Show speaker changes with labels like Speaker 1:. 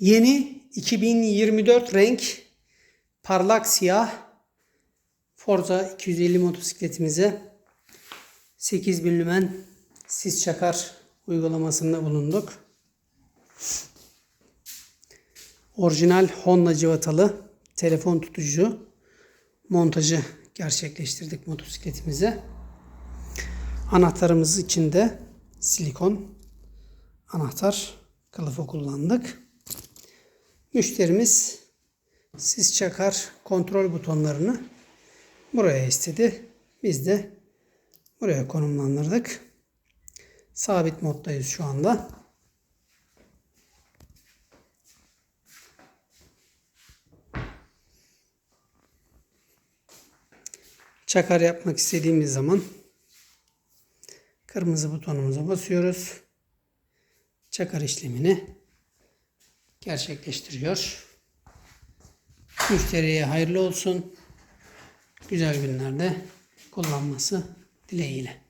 Speaker 1: Yeni 2024 renk parlak siyah Forza 250 motosikletimize 8000 lümen sis çakar uygulamasında bulunduk. Orijinal Honda civatalı telefon tutucu montajı gerçekleştirdik motosikletimize. Anahtarımız içinde silikon anahtar kılıfı kullandık. Müşterimiz sis çakar kontrol butonlarını buraya istedi. Biz de buraya konumlandırdık. Sabit moddayız şu anda. Çakar yapmak istediğimiz zaman kırmızı butonumuza basıyoruz. Çakar işlemini gerçekleştiriyor. Müşteriye hayırlı olsun. Güzel günlerde kullanması dileğiyle.